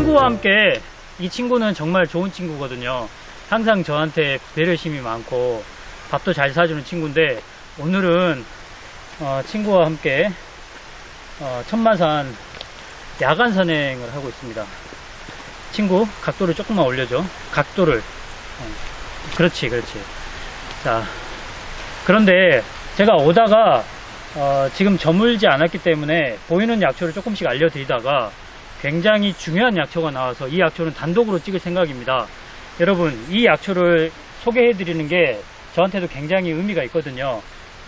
친구와 함께 이 친구는 정말 좋은 친구거든요. 항상 저한테 배려심이 많고 밥도 잘 사주는 친구인데 오늘은 어, 친구와 함께 어, 천마산 야간 선행을 하고 있습니다. 친구 각도를 조금만 올려줘. 각도를. 어, 그렇지, 그렇지. 자, 그런데 제가 오다가 어, 지금 저물지 않았기 때문에 보이는 약초를 조금씩 알려드리다가 굉장히 중요한 약초가 나와서 이 약초는 단독으로 찍을 생각입니다. 여러분, 이 약초를 소개해 드리는 게 저한테도 굉장히 의미가 있거든요.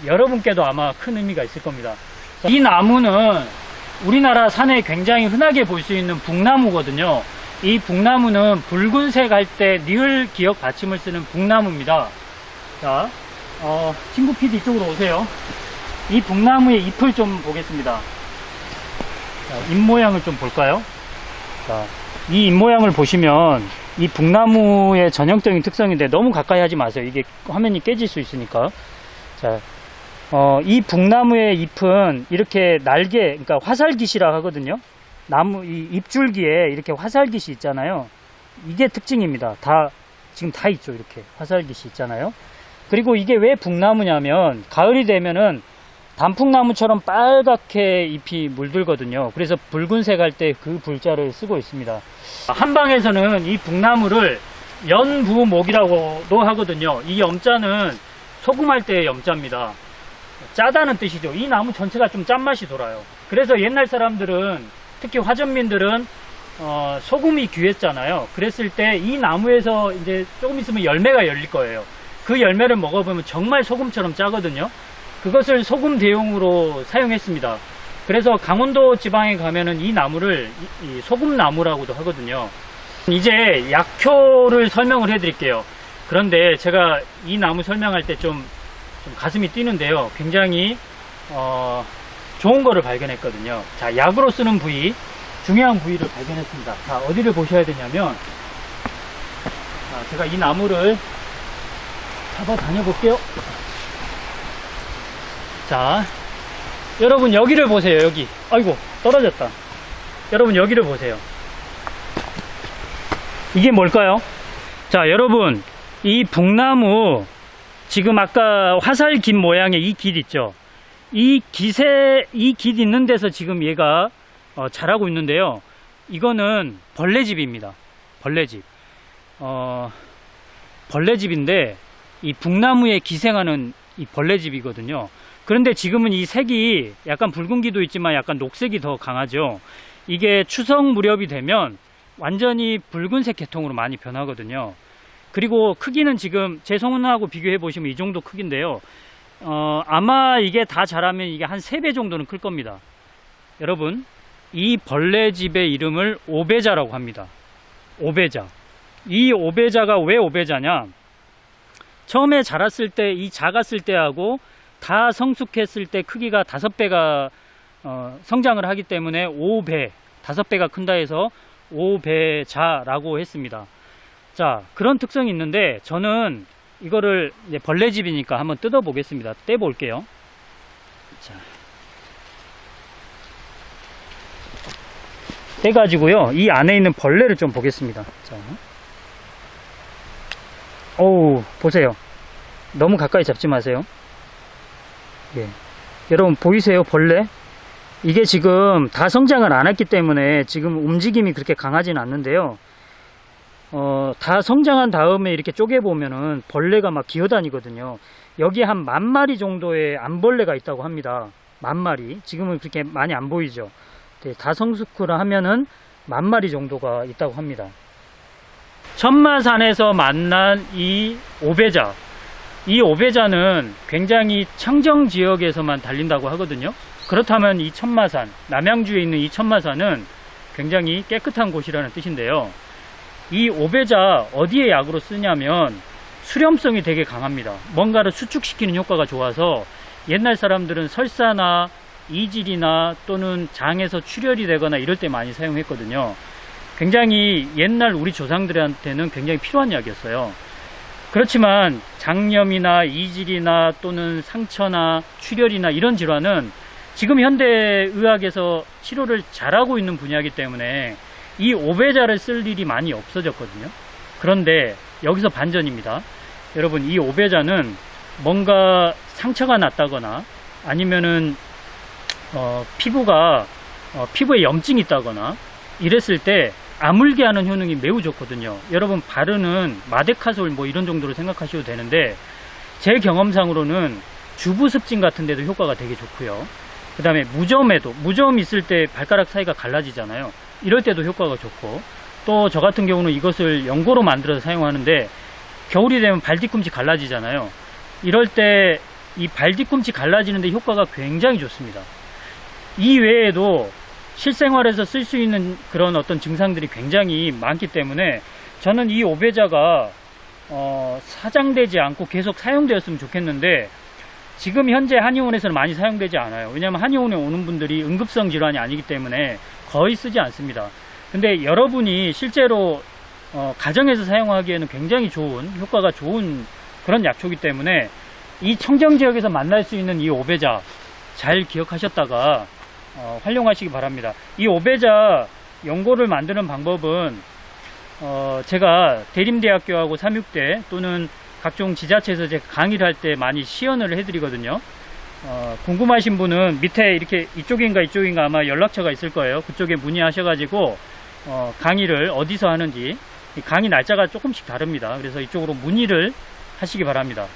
여러분께도 아마 큰 의미가 있을 겁니다. 이 나무는 우리나라 산에 굉장히 흔하게 볼 수 있는 북나무거든요. 이 북나무는 붉은색 할 때 니을 기억 받침을 쓰는 북나무입니다. 자, 어, 친구 PD 이쪽으로 오세요. 이 북나무의 잎을 좀 보겠습니다. 자, 잎 모양을 좀 볼까요? 자, 이잎 모양을 보시면 이 북나무의 전형적인 특성인데 너무 가까이 하지 마세요. 이게 화면이 깨질 수 있으니까. 자, 어, 이 북나무의 잎은 이렇게 날개, 그러니까 화살깃이라 하거든요. 나무, 이 잎줄기에 이렇게 화살깃이 있잖아요. 이게 특징입니다. 다, 지금 다 있죠. 이렇게 화살깃이 있잖아요. 그리고 이게 왜 북나무냐면, 가을이 되면은 단풍나무처럼 빨갛게 잎이 물들거든요. 그래서 붉은색 할 때 그 불자를 쓰고 있습니다. 한방에서는 이 북나무를 연부목이라고도 하거든요. 이 염자는 소금할 때의 염자입니다. 짜다는 뜻이죠. 이 나무 전체가 좀 짠맛이 돌아요. 그래서 옛날 사람들은 특히 화전민들은 어, 소금이 귀했잖아요. 그랬을 때 이 나무에서 이제 조금 있으면 열매가 열릴 거예요. 그 열매를 먹어보면 정말 소금처럼 짜거든요. 그것을 소금 대용으로 사용했습니다. 그래서 강원도 지방에 가면은 이 나무를 이- 이 소금나무라고도 하거든요. 이제 약효를 설명을 해드릴게요. 그런데 제가 이 나무 설명할 때좀 가슴이 뛰는데요. 굉장히 어, 좋은 거를 발견했거든요. 자, 약으로 쓰는 부위, 중요한 부위를 발견했습니다. 자, 어디를 보셔야 되냐면, 자, 제가 이 나무를 잡아 다녀볼게요. 자, 여러분 여기를 보세요. 여기. 아이고 떨어졌다. 여러분 여기를 보세요. 이게 뭘까요? 자, 여러분 이 북나무 지금 아까 화살깃 모양의 이깃 있죠? 이 깃에 이깃 있는 데서 지금 얘가 어, 자라고 있는데요. 이거는 벌레집입니다. 벌레집. 어, 벌레집인데 이 북나무에 기생하는 이 벌레집이거든요. 그런데 지금은 이 색이 약간 붉은기도 있지만 약간 녹색이 더 강하죠. 이게 추석 무렵이 되면 완전히 붉은색 계통으로 많이 변하거든요. 그리고 크기는 지금 제 손하고 비교해 보시면 이 정도 크기인데요. 어, 아마 이게 다 자라면 이게 한 3배 정도는 클 겁니다. 여러분, 이 벌레집의 이름을 오베자라고 합니다. 오베자. 이 오베자가 왜 오베자냐? 처음에 자랐을 때, 이 작았을 때하고 다 성숙했을 때 크기가 다섯 배가 어, 성장을 하기 때문에 5배, 다섯 배가 큰다 해서 5배자라고 했습니다. 자, 그런 특성이 있는데 저는 이거를 벌레집이니까 한번 뜯어 보겠습니다. 떼 볼게요. 자. 떼 가지고요. 이 안에 있는 벌레를 좀 보겠습니다. 자. 어우, 보세요. 너무 가까이 잡지 마세요. 예. 여러분 보이세요 벌레? 이게 지금 다 성장을 안 했기 때문에 지금 움직임이 그렇게 강하진 않는데요. 어, 다 성장한 다음에 이렇게 쪼개보면은 벌레가 막 기어다니거든요. 여기 한만 마리 정도의 암벌레가 있다고 합니다. 만 마리. 지금은 그렇게 많이 안 보이죠. 네, 다 성숙을 하면은 만 마리 정도가 있다고 합니다. 천마산에서 만난 이 오베자. 이 오베자는 굉장히 청정 지역에서만 달린다고 하거든요. 그렇다면 이 천마산, 남양주에 있는 이 천마산은 굉장히 깨끗한 곳이라는 뜻인데요. 이 오베자 어디에 약으로 쓰냐면 수렴성이 되게 강합니다. 뭔가를 수축시키는 효과가 좋아서 옛날 사람들은 설사나 이질이나 또는 장에서 출혈이 되거나 이럴 때 많이 사용했거든요. 굉장히 옛날 우리 조상들한테는 굉장히 필요한 약이었어요. 그렇지만 장염이나 이질이나 또는 상처나 출혈이나 이런 질환은 지금 현대 의학에서 치료를 잘하고 있는 분야이기 때문에 이 오배자를 쓸 일이 많이 없어졌거든요. 그런데 여기서 반전입니다. 여러분 이 오배자는 뭔가 상처가 났다거나 아니면은 어, 피부가 어, 피부에 염증이 있다거나 이랬을 때 아물게 하는 효능이 매우 좋거든요. 여러분 바르는 마데카솔 뭐 이런 정도로 생각하셔도 되는데 제 경험상으로는 주부 습진 같은 데도 효과가 되게 좋고요. 그 다음에 무좀에도 무좀 있을 때 발가락 사이가 갈라지잖아요. 이럴 때도 효과가 좋고 또 저 같은 경우는 이것을 연고로 만들어서 사용하는데 겨울이 되면 발 뒤꿈치 갈라지잖아요. 이럴 때 이 발 뒤꿈치 갈라지는데 효과가 굉장히 좋습니다. 이 외에도 실생활에서 쓸 수 있는 그런 어떤 증상들이 굉장히 많기 때문에 저는 이 오배자가 어, 사장되지 않고 계속 사용되었으면 좋겠는데 지금 현재 한의원에서는 많이 사용되지 않아요. 왜냐하면 한의원에 오는 분들이 응급성 질환이 아니기 때문에 거의 쓰지 않습니다. 근데 여러분이 실제로 어, 가정에서 사용하기에는 굉장히 좋은 효과가 좋은 그런 약초이기 때문에 이 청정 지역에서 만날 수 있는 이 오배자 잘 기억하셨다가 어, 활용하시기 바랍니다. 이 오배자 연고를 만드는 방법은 어, 제가 대림대학교하고 삼육대 또는 각종 지자체에서 제가 강의를 할 때 많이 시연을 해드리거든요. 어, 궁금하신 분은 밑에 이렇게 이쪽인가 이쪽인가 아마 연락처가 있을 거예요. 그쪽에 문의하셔가지고 어, 강의를 어디서 하는지 이 강의 날짜가 조금씩 다릅니다. 그래서 이쪽으로 문의를 하시기 바랍니다.